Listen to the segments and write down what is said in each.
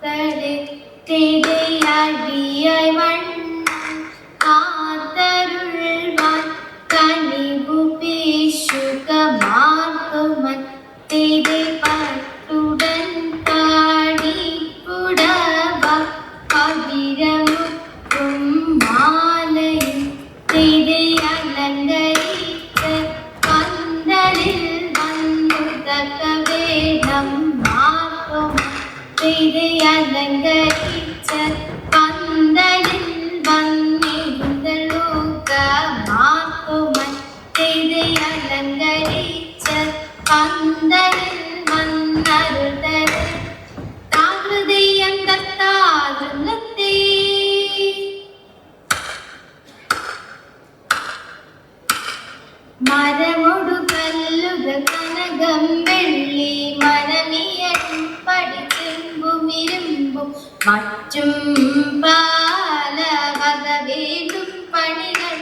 Third day, three day I'll be I want. തിരി അലങ്കരിച്ച് പന്തലിൽ വന്നിരുന്നലോക മാർഗമൻ തിരി അലങ്കരിച്ച് പന്തലിൽ വന്നരുതൽ താഹൃദയം തത്താകുന്നത്തേ മരമൊടു കല്ലുകൾ കനകം വെള്ളി മനമിയനും மற்றும் பால வத வேண்டும் பணிகள்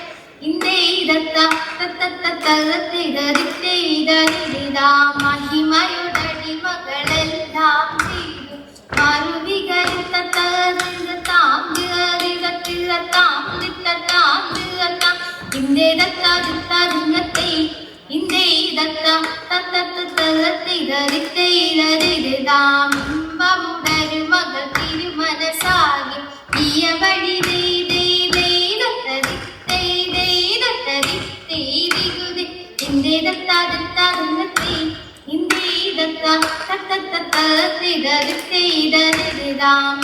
இந்த மகிமையுடனி மகளெல்லாம் செய்து மறுவிகள் தாம் தாம் தாம் இந்த இடத்தாருங்கத்தை இந்த இடத்தா தத்தத்தை தரத்தை தரித்தை தரிதாம்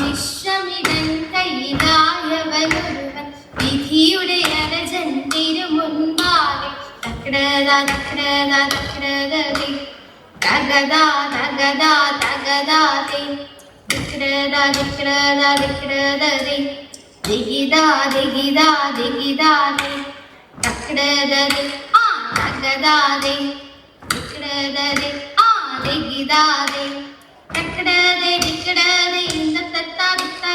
വിശ്വമിതൻ കൈതായവനൊരുവൻ വിധിയുടെ അരജൻ തിരുമുൻപാകെ തക്രത തക്രത തക്രതേ തഗദാ തഗദാ തഗദാതേ ദിക്രത ദിക്രതേ ദിഗിദാ ദിഗിദാ ദിഗിദാതേ തക്രതേ ആ തഗദാതേ ദിക്രതേ ആ ദിഗിദാതേ തക്രതേ ദിക്രതേ ഇന്ദ തത്താ ദിത്താ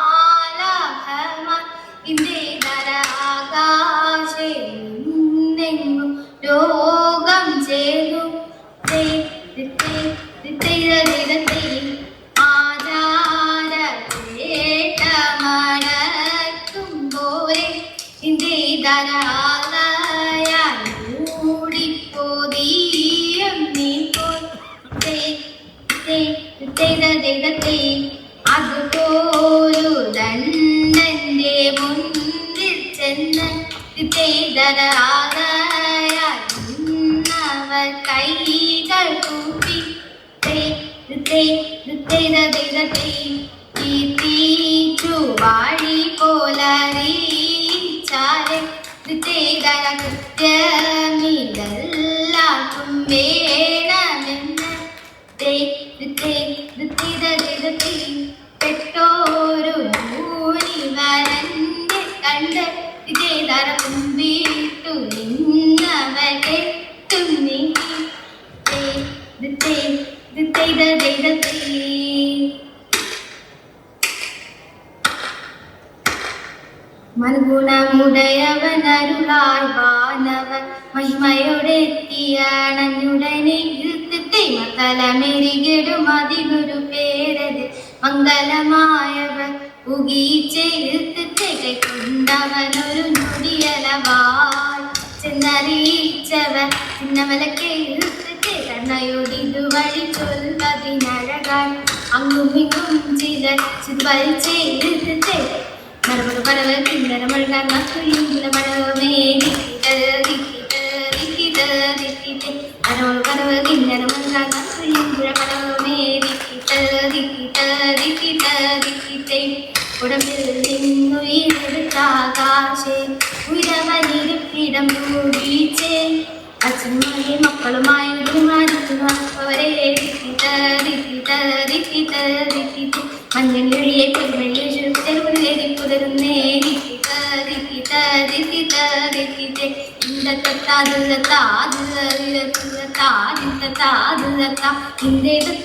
അതുപോലു ദണ്ഡന്റെ മുന്നിൽ ചെന്ന് ചെയ്തരാകയവർ കൈകൾ കൂപ്പി വാഴി പോലറിയിച്ചാലെ ചെയ്തര തേ, ഇത് തേ. മൽഗുണമുടയവൻ അരുളാൽ വാനവൻ മഹിമയോടെത്തിയാണഞ്ഞുടനെ. ഇരുത്തത്തെ മതലമെരികിടും അതിനൊരു പേരത് മംഗലമായവൻ. ഉഗീച്ചെഴുത്തത്തെ കൈക്കൊണ്ടവനൊരു നൊടിയലവാൾ ചെന്നറിയിച്ചവൻ ചിന്നമലക്കെ എഴുത്തത്തെ കണ്ണയോടിതുവഴി ചൊൽവതിനഴകാൻ അങ്ങുമിങ്ങും ചിലർ ചിതുവലിച്ച് എഴുത്തത്തെ മരമക പടവ് കിന്നര മഴകാൻ മക്കുലിംഗുല പടവേ മരമക പടവ് കിന്നര മഴകാൻ മക്കുലിംഗുല പടവേ ഉടമ്പിൽ നിന്നുയരെടുത്താകാശേ ഉയരവനിരിപ്പിടം മൂടിച്ചേ അച്ഛന്മാരെ മക്കളുമായ അവരെ മഞ്ഞളിയെ പെരുമഴിയെ ചെറുപുരേടി പുതരുന്നേ. ഇന്ത്യത്തെ